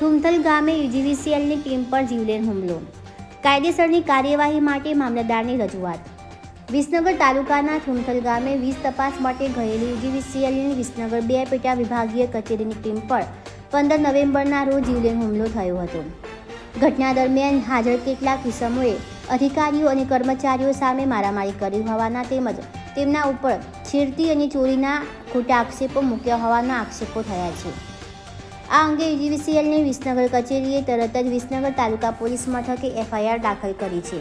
થુમથલ ગામે યુજીવીસીએલની ટીમ પર જીવલેણ હુમલો. કાયદેસરની કાર્યવાહી માટે મામલતદારની રજૂઆત. વિસનગર તાલુકાના થુમથલ ગામે વીજ તપાસ માટે ગયેલી યુજીવીસીએલની વિસનગર બે પેટા વિભાગીય કચેરીની ટીમ પર પંદર નવેમ્બરના રોજ જીવલેણ હુમલો થયો હતો. ઘટના દરમિયાન હાજર કેટલાક કિસમોએ અધિકારીઓ અને કર્મચારીઓ સામે મારામારી કરી હોવાના તેમજ તેમના ઉપર છેડતી અને ચોરીના ખોટા આક્ષેપો મૂક્યા હોવાના આક્ષેપો થયા છે. આ અંગે યુજીવીસીએલની વિસનગર કચેરીએ તરત જ વિસનગર તાલુકા પોલીસ મથકે એફઆઈઆર દાખલ કરી છે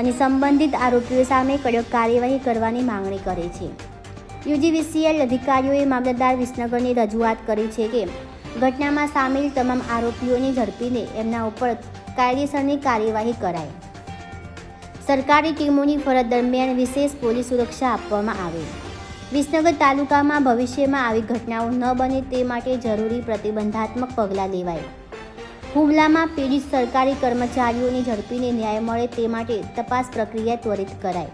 અને સંબંધિત આરોપીઓ સામે કડક કાર્યવાહી કરવાની માંગણી કરે છે. યુજીવીસીએલ અધિકારીઓએ મામલતદાર વિસનગરની રજૂઆત કરી છે કે ઘટનામાં સામેલ તમામ આરોપીઓને ઝડપીને એમના ઉપર કાયદેસરની કાર્યવાહી કરાય. સરકારી ટીમોની ફરજ દરમિયાન વિશેષ પોલીસ સુરક્ષા આપવામાં આવે. વિસનગર તાલુકામાં ભવિષ્યમાં આવી ઘટનાઓ ન બને તે માટે જરૂરી પ્રતિબંધાત્મક પગલાં લેવાય. હુમલામાં પીડિત સરકારી કર્મચારીઓને ઝડપીને ન્યાય મળે તે માટે તપાસ પ્રક્રિયા ત્વરિત કરાય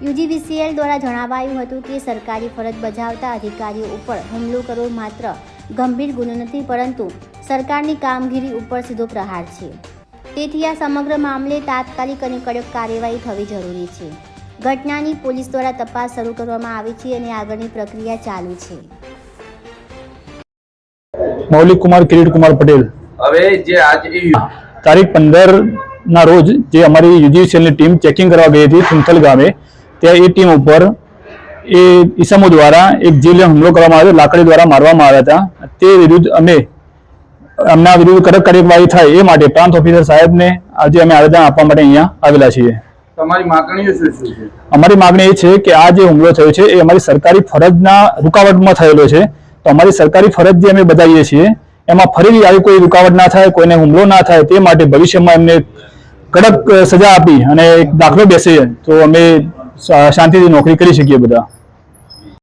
યુજીવીસીએલ દ્વારા જણાવાયું હતું કે સરકારી ફરજ બજાવતા અધિકારીઓ ઉપર હુમલો કરવો માત્ર ગંભીર ગુનો નથી, પરંતુ સરકારની કામગીરી ઉપર સીધો પ્રહાર છે. તેથી આ સમગ્ર મામલે તાત્કાલિક અને કડક કાર્યવાહી થવી જરૂરી છે. ઘટનાની પોલીસ દ્વારા તપાસ શરૂ કરવામાં આવી છે અને આગળની પ્રક્રિયા ચાલુ છે. મૌલિક કુમાર કિરીટ કુમાર પટેલ. હવે જે આજે તારીખ પંદર ના રોજ જે અમારી યુજીસીએલની ટીમ ચેકિંગ કરવા ગઈ હતી સુંથલ ગામે ત્યાં એ ટીમ ઉપર એ ઈસમો દ્વારા એક જીવલેણ હુમલો કરવામાં આવ્યો લાકડી દ્વારા મારવામાં આવ્યા હતા. તે વિરુદ્ધ અમે એમના વિરુદ્ધ કડક કાર્યવાહી થાય એ માટે પ્રાંત ઓફિસર સાહેબને આજે અમે આવેદન આપવા માટે અહીંયા આવેલા છીએ. અમારી માગણી એ છે કે આ જે હુમલો થયો છે, એ અમારી સરકારી ફરજના રૂકાવટમાં થયેલો છે. તો અમારી સરકારી ફરજ જે અમે બજાવીએ છીએ, એમાં ફરીથી આવી કોઈ રૂકાવટ ના થાય, કોઈને હુમલો ના થાય, તે માટે ભવિષ્યમાં એમને કડક સજા આપી અને એક દાખલો બેસે તો અમે શાંતિથી નોકરી કરી શકીએ બધા.